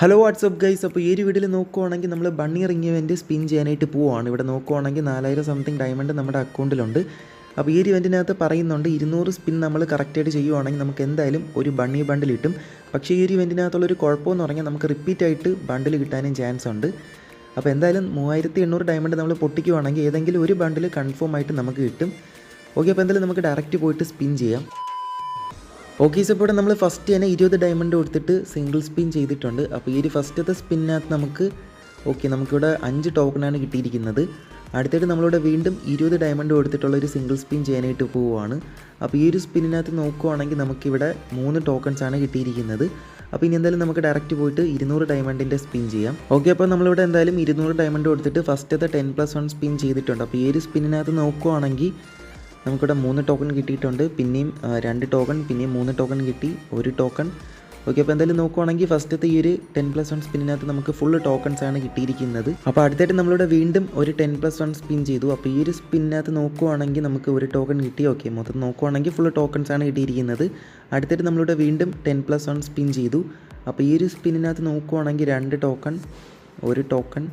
Hello WhatsApp guys അപ്പോൾ ഈ ഒരു വീഡിയോയിൽ നോക്കുവാണെങ്കിൽ നമ്മൾ ബണ്ണി റിംഗ് ഇവന്റ് സ്പിൻ ചെയ്യാനായിട്ട് പോവുകയാണ് ഇവിടെ നോക്കുവാണെങ്കിൽ നാലായിരം സംതിങ് ഡയമണ്ട് നമ്മുടെ അക്കൗണ്ടിലുണ്ട് അപ്പോൾ ഈ ഒരു ഇവന്റിനകത്ത് പറയുന്നുണ്ട് ഇരുന്നൂറ് സ്പിൻ നമ്മൾ കറക്റ്റായിട്ട് ചെയ്യുവാണെങ്കിൽ നമുക്ക് എന്തായാലും ഒരു ബണ്ണി ബണ്ടിൽ കിട്ടും. പക്ഷേ ഈ ഒരു ഇവന്റിനകത്തുള്ളൊരു കുഴപ്പമെന്ന് പറഞ്ഞാൽ നമുക്ക് റിപ്പീറ്റായിട്ട് ബണ്ടിൽ കിട്ടാനും ചാൻസ് ഉണ്ട്. അപ്പോൾ എന്തായാലും മൂവായിരത്തി എണ്ണൂറ് ഡയമണ്ട് നമ്മൾ പൊട്ടിക്കുവാണെങ്കിൽ ഏതെങ്കിലും ഒരു ബണ്ടിൽ കൺഫേം ആയിട്ട് നമുക്ക് കിട്ടും. ഓക്കെ അപ്പോൾ എന്തായാലും നമുക്ക് ഡയറക്റ്റ് പോയിട്ട് സ്പിൻ ചെയ്യാം. ഓക്കെ ഇപ്പോൾ നമ്മൾ ഫസ്റ്റ് തന്നെ ഇരുപത് ഡയമണ്ട് കൊടുത്തിട്ട് സിംഗിൾ സ്പിൻ ചെയ്തിട്ടുണ്ട്. അപ്പോൾ ഈ ഒരു ഫസ്റ്റത്തെ സ്പിന്നകത്ത് നമുക്ക് ഓക്കെ നമുക്കിവിടെ അഞ്ച് ടോക്കണാണ് കിട്ടിയിരിക്കുന്നത്. അടുത്തായിട്ട് നമ്മളിവിടെ വീണ്ടും ഇരുപത് ഡയമണ്ട് കൊടുത്തിട്ടുള്ള ഒരു സിംഗിൾ സ്പിൻ ചെയ്യാനായിട്ട് പോവുകയാണ്. അപ്പോൾ ഈ ഒരു സ്പിന്നിനകത്ത് നോക്കുവാണെങ്കിൽ നമുക്കിവിടെ മൂന്ന് ടോക്കൺസ് ആണ് കിട്ടിയിരിക്കുന്നത്. അപ്പോൾ ഇനി എന്തായാലും നമുക്ക് ഡയറക്റ്റ് പോയിട്ട് ഇരുന്നൂറ് ഡയമണ്ടിന്റെ സ്പിൻ ചെയ്യാം. ഓക്കെ അപ്പോൾ നമ്മളിവിടെ എന്തായാലും ഇരുന്നൂറ് ഡയമണ്ട് കൊടുത്തിട്ട് ഫസ്റ്റത്തെ ടെൻ പ്ലസ് വൺ സ്പിൻ ചെയ്തിട്ടുണ്ട്. അപ്പോൾ ഈ ഒരു സ്പിന്നിനകത്ത് നോക്കുവാണെങ്കിൽ നമുക്കിവിടെ മൂന്ന് ടോക്കൺ കിട്ടിയിട്ടുണ്ട്. പിന്നെയും രണ്ട് ടോക്കൺ പിന്നെയും മൂന്ന് ടോക്കൺ കിട്ടി. ഒരു ടോക്കൺ ഓക്കെ അപ്പോൾ എന്തായാലും നോക്കുവാണെങ്കിൽ ഫസ്റ്റത്തെ ഈ ഒരു ടെൻ പ്ലസ് വൺ സ്പിന്നിനകത്ത് നമുക്ക് ഫുൾ ടോക്കൺസ് ആണ് കിട്ടിയിരിക്കുന്നത്. അപ്പോൾ അടുത്തായിട്ട് നമ്മളിവിടെ വീണ്ടും ഒരു ടെൻ പ്ലസ് വൺ സ്പിൻ ചെയ്തു. അപ്പോൾ ഈ ഒരു സ്പിന്നിനകത്ത് നോക്കുവാണെങ്കിൽ നമുക്ക് ഒരു ടോക്കൺ കിട്ടി. ഓക്കെ മൊത്തം നോക്കുവാണെങ്കിൽ ഫുൾ ടോക്കൺസ് ആണ് കിട്ടിയിരിക്കുന്നത്. അടുത്തായിട്ട് നമ്മളിവിടെ വീണ്ടും ടെൻ പ്ലസ് വൺ സ്പിൻ ചെയ്തു. അപ്പോൾ ഈ ഒരു സ്പിന്നിനകത്ത് നോക്കുവാണെങ്കിൽ രണ്ട് ടോക്കൺ ഒരു ടോക്കൺ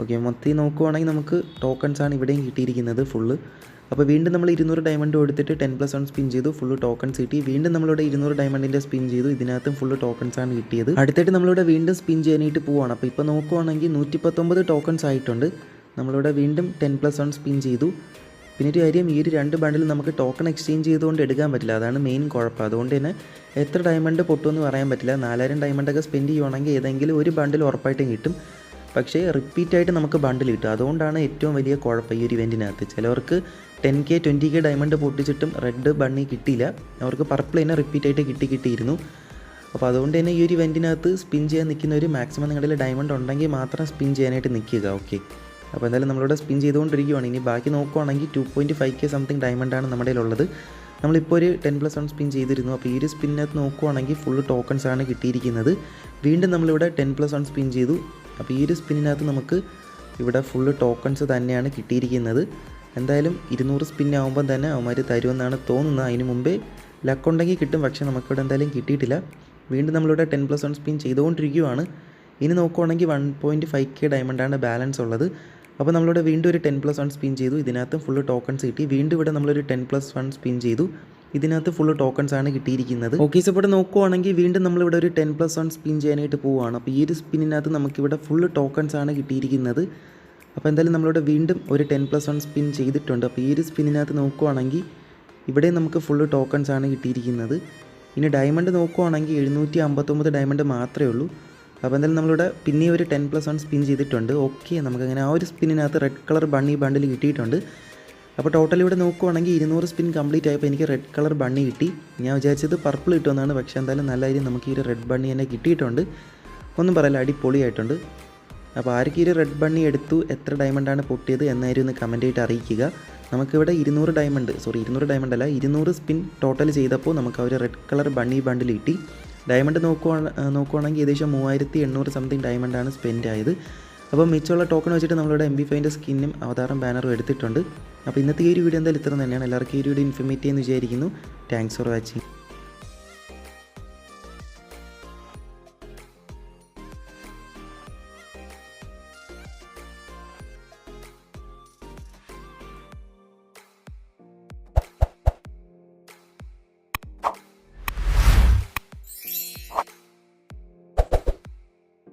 ഓക്കെ മൊത്തം നോക്കുവാണെങ്കിൽ നമുക്ക് ടോക്കൺസ് ആണ് ഇവിടെയും കിട്ടിയിരിക്കുന്നത് ഫുള്ള് അപ്പോൾ വീണ്ടും നമ്മൾ ഇരുന്നൂറ് ഡയമണ്ട് കൊടുത്തിട്ട് ടെൻ പ്ലസ് വൺ സ്പിൻ ചെയ്തു ഫുള്ള് ടോക്കൺസ് കിട്ടി. വീണ്ടും നമ്മളിവിടെ ഇരുന്നൂറ് ഡയമണ്ടിന്റെ സ്പിൻ ചെയ്തു. ഇതിനകത്തും ഫുള്ള് ടോക്കൺസ് ആണ് കിട്ടിയത്. അടുത്തായിട്ട് നമ്മളിവിടെ വീണ്ടും സ്പിൻ ചെയ്യാനായിട്ട് പോവാണ്. അപ്പോൾ ഇപ്പോൾ നോക്കുവാണെങ്കിൽ നൂറ്റി പത്തൊമ്പത് ടോക്കൺസ് ആയിട്ടുണ്ട്. നമ്മളിവിടെ വീണ്ടും ടെൻ പ്ലസ് വൺ സ്പിൻ ചെയ്തു. പിന്നെ ഒരു കാര്യം ഈ ഒരു രണ്ട് ബണ്ടിൽ നമുക്ക് ടോക്കൺ എക്സ്ചേഞ്ച് ചെയ്തുകൊണ്ട് എടുക്കാൻ പറ്റില്ല. അതാണ് മെയിൻ കുഴപ്പം. അതുകൊണ്ട് തന്നെ എത്ര ഡയമണ്ട് പൊട്ടുമെന്ന് പറയാൻ പറ്റില്ല. നാലായിരം ഡയമണ്ടൊക്കെ സ്പെൻഡ് ചെയ്യുവാണെങ്കിൽ ഏതെങ്കിലും ഒരു ബണ്ടിൽ ഉറപ്പായിട്ടും കിട്ടും. പക്ഷേ റിപ്പീറ്റായിട്ട് നമുക്ക് ബണ്ടിൽ കിട്ടും. അതുകൊണ്ടാണ് ഏറ്റവും വലിയ കുഴപ്പം ഈ ഒരു ഇവന്റിനകത്ത് ചിലവർക്ക് ten K twenty K diamond പൊട്ടിച്ചിട്ടും red bunny കിട്ടിയില്ല. അവർക്ക് പർപ്പിൾ തന്നെ റിപ്പീറ്റ് ആയിട്ട് കിട്ടി കിട്ടിയിരുന്നു. അപ്പോൾ അതുകൊണ്ട് തന്നെ ഈ ഒരു ഇവന്റിനകത്ത് സ്പിൻ ചെയ്യാൻ നിൽക്കുന്ന ഒരു മാക്സിമം നിങ്ങളുടെ ഡയമണ്ട് ഉണ്ടെങ്കിൽ മാത്രം സ്പിൻ ചെയ്യാനായിട്ട് നിൽക്കുക ഓക്കെ അപ്പോൾ എന്തായാലും നമ്മളിവിടെ സ്പിൻ ചെയ്തുകൊണ്ടിരിക്കുകയാണ് ഇനി ബാക്കി നോക്കുവാണെങ്കിൽ two point five K something ഡയമണ്ടാണ് നമ്മുടെ ഉള്ളത് നമ്മളിപ്പോൾ ഒരു ടെൻ പ്ലസ് വൺ സ്പിൻ ചെയ്തിരുന്നു. അപ്പോൾ ഈ ഒരു സ്പിന്നകത്ത് നോക്കുവാണെങ്കിൽ ഫുള്ള് ടോക്കൺസ് ആണ് കിട്ടിയിരിക്കുന്നത്. വീണ്ടും നമ്മളിവിടെ ടെൻ പ്ലസ് വൺ സ്പിൻ ചെയ്തു. അപ്പോൾ ഈ ഒരു സ്പിന്നിനകത്ത് നമുക്ക് ഇവിടെ ഫുള്ള് ടോക്കൺസ് തന്നെയാണ് കിട്ടിയിരിക്കുന്നത്. എന്തായാലും ഇരുന്നൂറ് സ്പിൻ ആകുമ്പം തന്നെ അവന്മാർ തരുമെന്നാണ് തോന്നുന്നത്. അതിന് മുമ്പേ ലക്ക് ഉണ്ടെങ്കിൽ കിട്ടും. പക്ഷേ നമുക്കിവിടെ എന്തായാലും കിട്ടിയിട്ടില്ല. വീണ്ടും നമ്മളിവിടെ ടെൻ പ്ലസ് വൺ സ്പിൻ ചെയ്തുകൊണ്ടിരിക്കുകയാണ്. ഇനി നോക്കുവാണെങ്കിൽ വൺ പോയിന്റ് ഫൈവ് കെ ഡയമണ്ടാണ് ബാലൻസ് ഉള്ളത്. അപ്പോൾ നമ്മളിവിടെ വീണ്ടും ഒരു ടെൻ പ്ലസ് വൺ സ്പിൻ ചെയ്തു. ഇതിനകത്ത് ഫുൾ ടോക്കൺസ് കിട്ടി. വീണ്ടും ഇവിടെ നമ്മളൊരു ടെൻ പ്ലസ് വൺ സ്പിൻ ചെയ്തു. ഇതിനകത്ത് ഫുൾ ടോക്കൺസ് ആണ് കിട്ടിയിരിക്കുന്നത്. ഓക്കെ സോ ഇവിടെ നോക്കുവാണെങ്കിൽ വീണ്ടും നമ്മളിവിടെ ഒരു ടെൻ പ്ലസ് വൺ സ്പിൻ ചെയ്യാനായിട്ട് പോവുകയാണ്. അപ്പോൾ ഈ ഒരു സ്പിന്നിനകത്ത് നമുക്കിവിടെ ഫുൾ ടോക്കൺസ് ആണ് കിട്ടിയിരിക്കുന്നത്. അപ്പോൾ എന്തായാലും നമ്മളിവിടെ വീണ്ടും ഒരു ടെൻ പ്ലസ് വൺ സ്പിൻ ചെയ്തിട്ടുണ്ട്. അപ്പോൾ ഈ ഒരു സ്പിന്നിനകത്ത് നോക്കുവാണെങ്കിൽ ഇവിടെ നമുക്ക് ഫുള്ള് ടോക്കൺസ് ആണ് കിട്ടിയിരിക്കുന്നത്. ഇനി ഡയമണ്ട് നോക്കുവാണെങ്കിൽ എഴുന്നൂറ്റി അമ്പത്തൊമ്പത് ഡയമണ്ട് മാത്രമേ ഉള്ളൂ. അപ്പോൾ എന്തായാലും നമ്മളിവിടെ പിന്നെ ഒരു ടെൻ പ്ലസ് വൺ സ്പിൻ ചെയ്തിട്ടുണ്ട്. ഓക്കെ നമുക്കങ്ങനെ ആ ഒരു സ്പിന്നിനകത്ത് റെഡ് കളർ ബണ്ണി ബണ്ടിൽ കിട്ടിയിട്ടുണ്ട്. അപ്പോൾ ടോട്ടൽ ഇവിടെ നോക്കുവാണെങ്കിൽ ഇരുന്നൂറ് സ്പിൻ കംപ്ലീറ്റ് ആയപ്പോൾ എനിക്ക് റെഡ് കളർ ബണ്ണി കിട്ടി. ഞാൻ വിചാരിച്ചത് പർപ്പിൾ കിട്ടുമെന്നാണ്. പക്ഷേ എന്തായാലും നല്ല കാര്യം നമുക്ക് ഈ ഒരു റെഡ് ബണ്ണി തന്നെ കിട്ടിയിട്ടുണ്ട്. ഒന്നും പറയില്ല അടിപൊളിയായിട്ടുണ്ട്. അപ്പോൾ ആർക്ക് റെഡ് ബണ്ണി എടുത്തു എത്ര ഡയമണ്ടാണ് പൊട്ടിയത് എന്നായിരുന്നു ഒന്ന് കമന്റ് ആയിട്ട് അറിയിക്കുക. നമുക്കിവിടെ ഇരുന്നൂറ് ഡയമണ്ട് സോറി ഇരുന്നൂറ് ഡയമണ്ട് അല്ല ഇരുന്നൂറ് സ്പിൻ ടോട്ടൽ ചെയ്തപ്പോൾ നമുക്ക് ആ ഒരു റെഡ് കളർ ബണ്ണി ബണ്ടിൽ കിട്ടി. ഡയമണ്ട് നോക്കുവാണ് നോക്കുവാണെങ്കിൽ ഏകദേശം മൂവായിരത്തി എണ്ണൂറ് സംതിങ് ഡയമണ്ടാണ് സ്പെൻഡ് ആയത്. അപ്പോൾ മിച്ചമുള്ള ടോക്കൺ വെച്ചിട്ട് നമ്മളിവിടെ എം ബി ഫൈന്റെ സ്കിന്നും അവതാരം ബാനറും എടുത്തിട്ടുണ്ട്. അപ്പോൾ ഇന്നത്തെ ഈ ഒരു വീഡിയോ എന്തായാലും ഇത്ര തന്നെയാണ്. എല്ലാവർക്കും ഈ ഒരു വീഡിയോ ഇൻഫർമേറ്റ് ചെയ്യുമെന്ന് വിചാരിക്കുന്നു. Thanks for watching